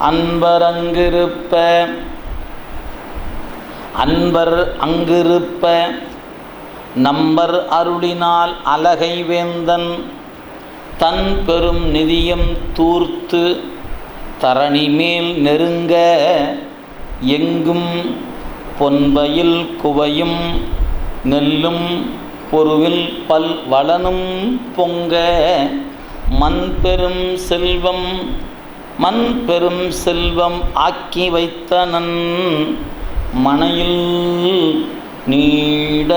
அன்பரங்கிருப்ப. அன்பர் அங்கிருப்ப. நம்பர் அருளினால் அலகை வேந்தன். தன் பெரும் நிதியம் தூர்த்து தரணி மேல் நெருங்க. எங்கும் பொன்பையில் குவையும் நெல்லும் பொருவில் பல் வளனும் பொங்க. மண் பெரும் செல்வம் மண் பெரும் செல்வம் ஆக்கி வைத்தனன் மனையில் நீட.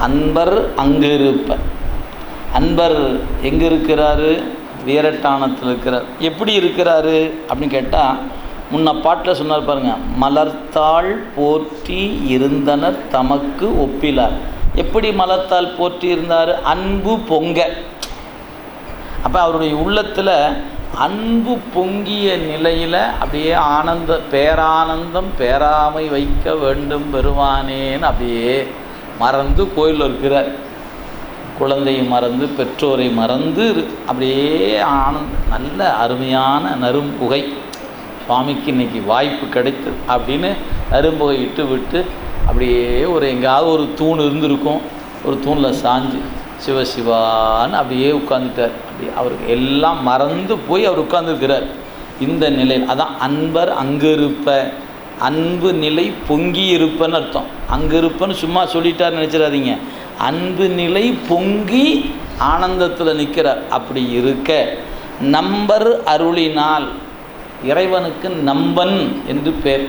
அன்பர் அங்கு இருப்ப அன்பர் எங்கே இருக்கிறாரு வீரட்டானத்தில் இருக்கிறார். எப்படி இருக்கிறாரு? அப்படின்னு கேட்டால் முன்ன பாட்டில் சொன்னார் பாருங்க மலர்த்தாள் போற்றி இருந்தனர் தமக்கு ஒப்பிலார். எப்படி மலர்த்தால் போற்றி இருந்தார்? அன்பு பொங்க. அப்போ அவருடைய உள்ளத்தில் அன்பு பொங்கிய நிலையில் அப்படியே ஆனந்த பேரானந்தம் பேராமை வைக்க வேண்டும் பெறுவானேன்னு அப்படியே மறந்து கோயிலில் இருக்கிறார். குழந்தையை மறந்து பெற்றோரை மறந்து அப்படியே ஆனந்த நல்ல அருமையான நரும்புகை சுவாமிக்கு இன்னைக்கு வாய்ப்பு கிடைத்தது அப்படின்னு நரும்புகை இட்டு விட்டு அப்படியே ஒரு எங்கேயாவது ஒரு தூண் இருந்திருக்கும். ஒரு தூணில் சாஞ்சு சிவசிவான்னு அப்படியே உட்காந்துட்டார் அவருக்கு எல்லாம் மறந்து போய் அவர் உட்கார்ந்துருக்கிறார். இந்த நிலையில் அதான் அன்பர் அங்கு இருப்ப அன்பு நிலை பொங்கி இருப்பன்னு அர்த்தம். அங்கு இருப்பன்னு சும்மா சொல்லிட்டார் நினச்சிடாதீங்க. அன்பு நிலை பொங்கி ஆனந்தத்தில் நிற்கிறார் அப்படி இருக்க நம்பர் அருளினால் இறைவனுக்கு நம்பன் என்று பேர்.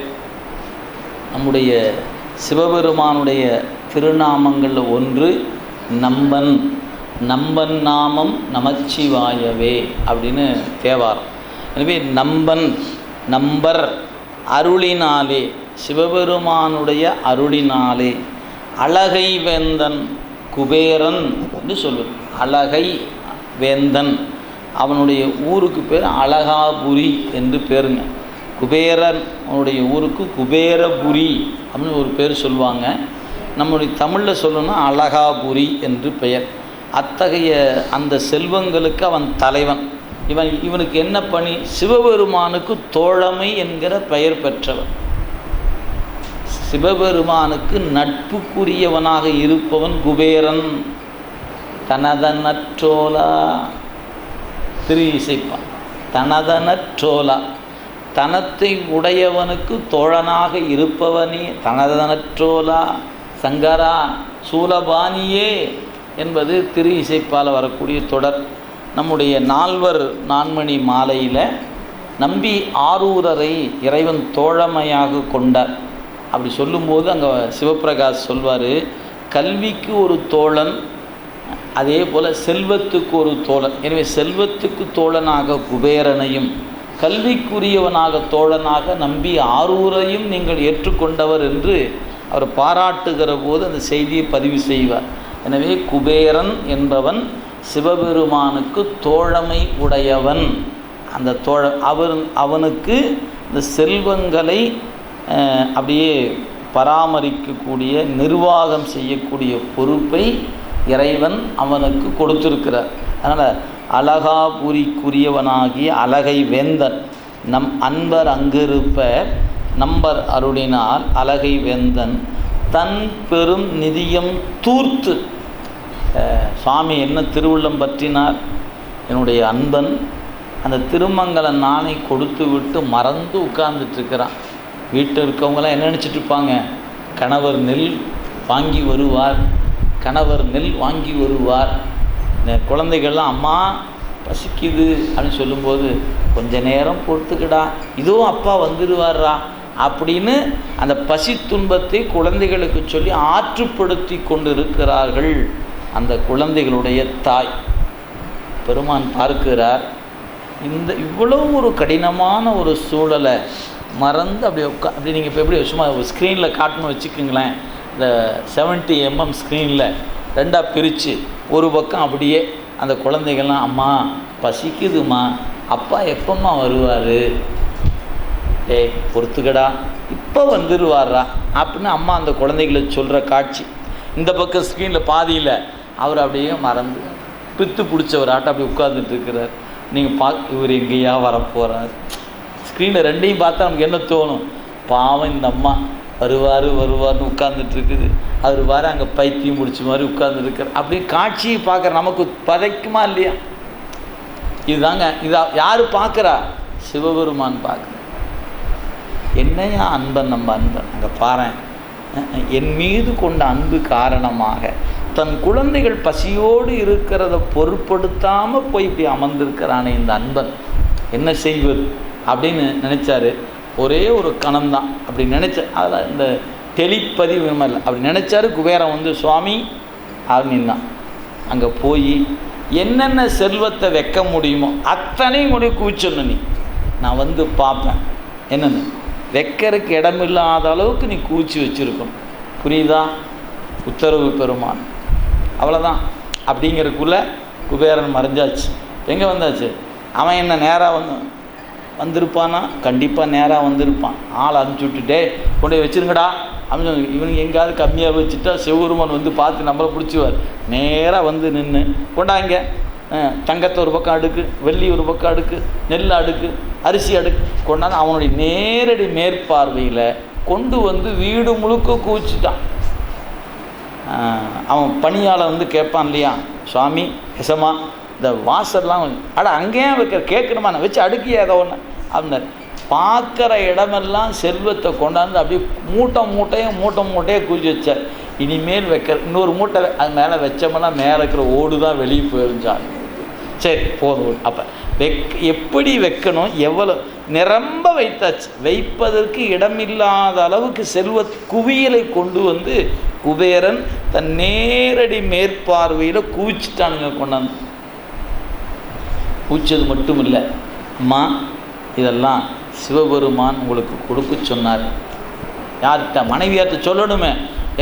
நம்முடைய சிவபெருமானுடைய திருநாமங்களில் ஒன்று நம்பன். நம்பன் நாமம் நமச்சிவாயவே அப்படின்னு தேவாரம். எனவே நம்பன் நம்பர் அருளினாலே சிவபெருமானுடைய அருளினாலே அழகை வேந்தன் குபேரன் என்று சொல்வது. அழகை வேந்தன். அவனுடைய ஊருக்கு பேர் அழகாபுரி என்று பேருங்க. குபேரன் அவனுடைய ஊருக்கு குபேரபுரி அப்படின்னு ஒரு பேர் சொல்லுவாங்க. நம்முடைய தமிழில் சொல்லணும்னா அழகாபுரி என்று பெயர். அத்தகைய அந்த செல்வங்களுக்கு அவன் தலைவன். இவன் இவனுக்கு என்ன பணி? சிவபெருமானுக்கு தோழமை என்கிற பெயர் பெற்றவன். சிவபெருமானுக்கு நட்புக்குரியவனாக இருப்பவன் குபேரன். தனதனற்றோலா திரு இசைப்பான் தனதனற்றோலா தனத்தை உடையவனுக்கு தோழனாக இருப்பவனே தனதனற்றோலா சங்கரா சூலபாணியே. என்பது திரு இசைப்பால் வரக்கூடிய தொடர். நம்முடைய நால்வர் நான்மணி மாலையில் நம்பி ஆரூரரை இறைவன் தோழமையாக கொண்டார். அப்படி சொல்லும்போது அங்கே சிவப்பிரகாஷ் சொல்வார் கல்விக்கு ஒரு தோழன் அதே போல் செல்வத்துக்கு ஒரு தோழன். எனவே செல்வத்துக்கு தோழனாக குபேரனையும் கல்விக்குரியவனாக தோழனாக நம்பி ஆரூரையும் நீங்கள் ஏற்றுக்கொண்டவர் என்று அவர் பாராட்டுகிற போது அந்த செய்தியை பதிவு செய்வார். எனவே குபேரன் என்பவன் சிவபெருமானுக்கு தோழமை உடையவன். அந்த தோழ அவர் அவனுக்கு இந்த செல்வங்களை அப்படியே பராமரிக்கக்கூடிய நிர்வாகம் செய்யக்கூடிய பொறுப்பை இறைவன் அவனுக்கு கொடுத்திருக்கிறார். அதனால் அழகாபுரிக்குரியவனாகிய அழகை வேந்தன் நம் அன்பர் அங்கிருப்ப நம்பர் அருளினால் அழகை வேந்தன் தன் பெரும் நிதியம் தூர்த்து. சுவாமி என்ன திருவுள்ளம் பற்றினார்? என்னுடைய அன்பன் அந்த திருமங்கல நாணை கொடுத்து விட்டு மறந்து உட்கார்ந்துட்டுருக்கிறான். வீட்டில் இருக்கவங்களாம் என்ன நினச்சிட்டு இருப்பாங்க கணவர் நெல் வாங்கி வருவார். கணவர் நெல் வாங்கி வருவார். இந்த குழந்தைகள்லாம் அம்மா பசிக்குது அப்படின்னு சொல்லும்போது கொஞ்ச நேரம் பொறுத்துக்கடா. இதுவும் அப்பா வந்துடுவாரா அப்படின்னு அந்த பசி துன்பத்தை குழந்தைகளுக்கு சொல்லி ஆற்றுப்படுத்தி கொண்டிருக்கிறார்கள் அந்த குழந்தைகளுடைய தாய். பெருமான் பார்க்கிறார் இந்த இவ்வளோ ஒரு கடினமான ஒரு சூழலை மறந்து அப்படி உட்கா அப்படி நீங்கள் இப்போ எப்படி சும்மா ஸ்க்ரீனில் காட்டணும் வச்சுக்கோங்களேன். இந்த 70 எம்எம் ஸ்க்ரீனில் ரெண்டாக பிரித்து ஒரு பக்கம் அப்படியே அந்த குழந்தைகள்லாம் அம்மா பசிக்குதுமா அப்பா எப்பம்மா வருவார்? டேய் பொறுத்துக்கடா. இப்போ வந்துடுவாரா அப்படின்னு அம்மா அந்த குழந்தைகளை சொல்கிற காட்சி. இந்த பக்கம் ஸ்க்ரீனில் பாதியில் அவர் அப்படியே மறந்து பித்து பிடிச்சவர் ஆட்டம் அப்படி உட்காந்துட்டு இருக்கிறார். நீங்கள் பா இவர் எங்கேயா வரப்போகிறார் ஸ்க்ரீனில் ரெண்டையும் பார்த்தா நமக்கு என்ன தோணும்? பாவம் இந்த அம்மா வருவார் வருவார்னு உட்கார்ந்துட்டு இருக்குது. அவர் வார அங்கே பைத்தியம் முடிச்ச மாதிரி உட்கார்ந்துருக்கார் அப்படி காட்சியை பார்க்குற நமக்கு பதைக்குமா இல்லையா? இதுதாங்க. இதா யார் பார்க்குறா? சிவபெருமான் பார்க்குற என்னையா அன்பன் நம்ம அன்பன்? அங்கே பாரேன். என் மீது கொண்ட அன்பு காரணமாக தன் குழந்தைகள் பசியோடு இருக்கிறத பொருட்படுத்தாமல் போய் இப்படி அமர்ந்திருக்கிறானே இந்த அன்பன். என்ன செய்வது? அப்படின்னு நினச்சாரு. ஒரே ஒரு கணம்தான் அப்படி நினச்ச அதில் இந்த டெலிப்பதிவு இல்லை. அப்படி நினச்சாரு குபேரம் வந்து சுவாமி அப்படின்னான் அங்கே போய் என்னென்ன செல்வத்தை வைக்க முடியுமோ அத்தனையும் கூட குவிச்சிடணும் நீ. நான் வந்து பார்ப்பேன். என்னென்னு? வைக்கிறதுக்கு இடமில்லாத அளவுக்கு நீ கூச்சி வச்சுருக்கணும். புரியுதா? உத்தரவு பெருமான். அவ்வளோதான் அப்படிங்கிறதுக்குள்ளே குபேரன் மறைஞ்சாச்சு. எங்கே வந்தாச்சு? அவன் என்ன நேராக வந்து வந்திருப்பானா? கண்டிப்பாக நேராக வந்திருப்பான். ஆள் அனுப்பிச்சி விட்டுட்டே கொண்டு போய் வச்சிருங்கடா. அப்படின்னு இவனுக்கு எங்கேயாவது கம்மியாக வச்சுட்டா சிவபெருமான் வந்து பார்த்து நம்மளை பிடிச்சிவார் நேராக வந்து நின்று கொண்டாங்க. தங்கத்தை ஒரு பக்கம் அடுக்கு வெள்ளி ஒரு பக்கம் அடுக்கு நெல் அடுக்கு அரிசி அடுக்கு கொண்டாந்து அவனுடைய நேரடி மேற்பார்வையில் கொண்டு வந்து வீடு முழுக்க கூச்சிட்டான் அவன் பணியாளர் வந்து கேட்பான் இல்லையா சுவாமி எசமா இந்த வாசல்லாம் அட அங்கேயே வைக்கிற கேட்கணுமா? நான் வச்சு அடுக்கியே ஏதோ ஒன்று அப்படின்னாரு. பார்க்குற இடமெல்லாம் செல்வத்தை கொண்டாந்து அப்படியே மூட்டை மூட்டையும் மூட்டை மூட்டையே குவிச்சு வச்சார். இனிமேல் வைக்கிற இன்னொரு மூட்டை அது மேலே வச்சோம்னா மேலே இருக்கிற ஓடு தான் வெளியே போயிருந்தாங்க சரி போதும். அப்போ வெக் எப்படி வைக்கணும்? எவ்வளோ நிரம்ப வைத்தாச்சு. வைப்பதற்கு இடமில்லாத அளவுக்கு செல்வ குவியலை கொண்டு வந்து குபேரன் தன் நேரடி மேற்பார்வையில் குவிச்சிட்டானுங்க கொண்டாந்து. குவிச்சது மட்டும் இல்லை அம்மா இதெல்லாம் சிவபெருமான் உங்களுக்கு கொடுக்க சொன்னார். யார்கிட்ட? மனைவியார்கிட்ட சொல்லணுமே.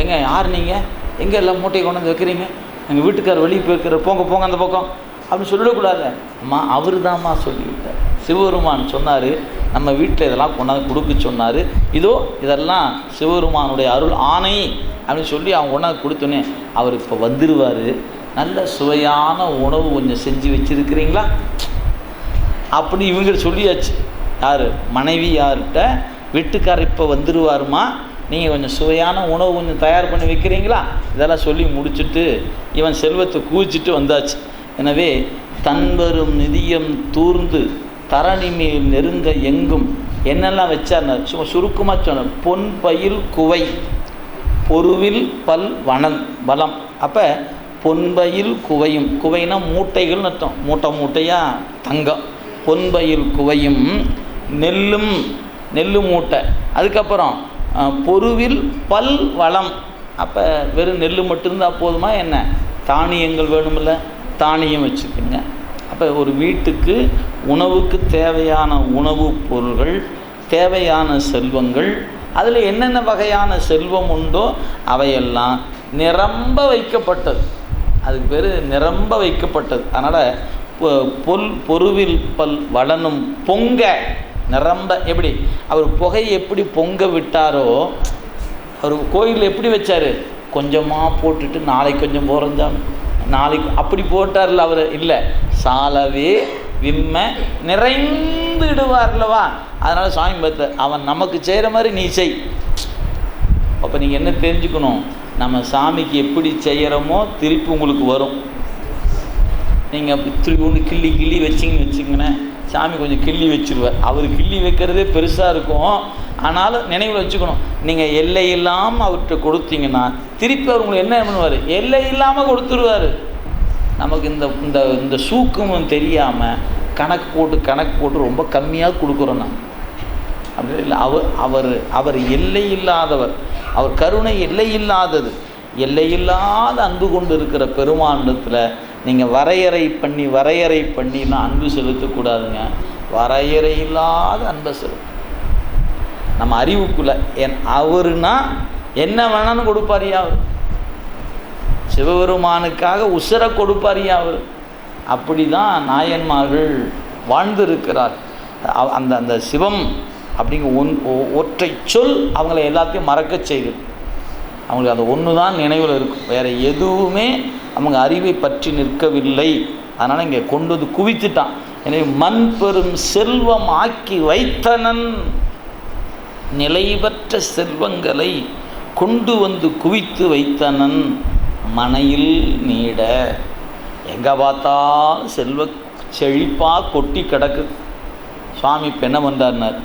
எங்கே யார் நீங்கள் எங்கே எல்லாம் மூட்டையை கொண்டு வந்து வைக்கிறீங்க? எங்கள் வீட்டுக்கார் வெளியே போயிருக்கிற போங்க போங்க அந்த பக்கம். அப்படின்னு சொல்லிடக்கூடாது அம்மா அவர் தான்மா சொல்லிவிட்டார். சிவபெருமான் சொன்னார் நம்ம வீட்டில் இதெல்லாம் கொண்டாந்து கொடுக்க சொன்னார். இதோ இதெல்லாம் சிவபெருமானுடைய அருள் ஆணை அப்படின்னு சொல்லி அவங்க கொண்டாந்து கொடுத்தோன்னே அவர் இப்போ வந்துடுவார் நல்ல சுவையான உணவு கொஞ்சம் செஞ்சு வச்சுருக்கிறீங்களா? அப்படி இவங்க சொல்லியாச்சு. யார்? மனைவி யார்கிட்ட? வீட்டுக்காரர் இப்போ வந்துடுவாருமா நீங்கள் கொஞ்சம் சுவையான உணவு கொஞ்சம் தயார் பண்ணி வைக்கிறீங்களா? இதெல்லாம் சொல்லி முடிச்சுட்டு இவன் செல்வத்தை குவிச்சிட்டு வந்தாச்சு. எனவே தன்வரும் நிதியம் தூர்ந்து தரணி மேல் நெருங்க எங்கும். என்னெல்லாம் வச்சார்னா சும்மா சுருக்கமாக சொன்னார் பொன் பயில் குவை. பொருவில் பல் வனல் பலம் அப்போ பொன்பயில் குவையும். குவைனா மூட்டைகள்னு அர்த்தம். மூட்டை மூட்டையாக தங்கம். பொன்பயில் குவையும். நெல்லும் நெல்லு மூட்டை. அதுக்கப்புறம் பொருவில் பல் வளம். அப்போ வெறும் நெல் மட்டும்தான் போதுமா என்ன? தானியங்கள் வேணுமில்ல. தானியம் வச்சுக்கோங்க. அப்போ ஒரு வீட்டுக்கு உணவுக்கு தேவையான உணவுப் பொருள்கள் தேவையான செல்வங்கள் அதில் என்னென்ன வகையான செல்வம் உண்டோ அவையெல்லாம் நிரம்ப வைக்கப்பட்டது. அதுக்கு பேர் நிரம்ப வைக்கப்பட்டது. அதனால் பொல் பொருவில் பல் வளனும் பொங்க நிரம்ப எப்படி? அவர் புகை எப்படி பொங்க விட்டாரோ அவர் கோயிலில் எப்படி வச்சார்? கொஞ்சமாக போட்டுட்டு நாளைக்கு கொஞ்சம் போகிறஞ்சாமி நாளைக்கு அப்படி போட்டார்ல அவர்? இல்லை. சாலவே விம்ம நிறைந்து விடுவார்லவா அதனால் சாமி பார்த்த அவன் நமக்கு செய்கிற மாதிரி நீ செய். அப்போ நீங்கள் என்ன தெரிஞ்சுக்கணும்? நம்ம சாமிக்கு எப்படி செய்கிறோமோ திருப்பி உங்களுக்கு வரும். நீங்கள் இப்படி ஒன்று கிள்ளி கிள்ளி வச்சிங்கன்னு வச்சிங்கன்னா சாமி கொஞ்சம் கிள்ளி வச்சுருவார். அவர் கிள்ளி வைக்கிறதே பெருசாக இருக்கும். ஆனாலும் நினைவில் வச்சுக்கணும். நீங்கள் எல்லை இல்லாமல் அவர்கிட்ட கொடுத்தீங்கன்னா திருப்பி அவர் உங்களுக்கு என்ன பண்ணுவார்? எல்லை இல்லாமல் கொடுத்துருவார். நமக்கு இந்த இந்த இந்த சூக்கமும் தெரியாமல் கணக்கு போட்டு கணக்கு போட்டு ரொம்ப கம்மியாக கொடுக்குறோம் நான் அப்படி இல்லை அவர் அவர் அவர் எல்லை இல்லாதவர். அவர் கருணை எல்லை இல்லாதது. எல்லையில்லாத அன்பு கொண்டு இருக்கிற பெருமாண்டத்தில் நீங்கள் வரையறை பண்ணி வரையறை பண்ணிலாம் அன்பு செலுத்தக்கூடாதுங்க. வரையறை இல்லாத அன்பை செலுத்தும் நம்ம அறிவுக்குள்ளே. என் அவருனா என்ன வேணாலும் கொடுப்பாரியா அவர். சிவபெருமானுக்காக உசுர கொடுப்பாரியா அவர். அப்படி தான் நாயன்மார்கள் வாழ்ந்திருக்கிறார். அந்த அந்த சிவம் அப்படிங்கிற ஒன் ஒ- ஒற்றை சொல் அவங்கள எல்லாத்தையும் மறக்க செய்யுது அவங்களுக்கு அது ஒன்று தான் நினைவில் இருக்கும். வேறு எதுவுமே அவங்க அறிவை பற்றி நிற்கவில்லை. அதனால் இங்கே கொண்டு வந்து குவித்துட்டான். எனவே மண் பெரும் செல்வம் ஆக்கி வைத்தனன். நிலைவற்ற செல்வங்களை கொண்டு வந்து குவித்து வைத்தனன் மனையில் நீட. எங்கே பார்த்தாலும் செல்வ செழிப்பாக கொட்டி கிடக்கு. சுவாமி இப்போ என்ன பண்ணுறாருனார்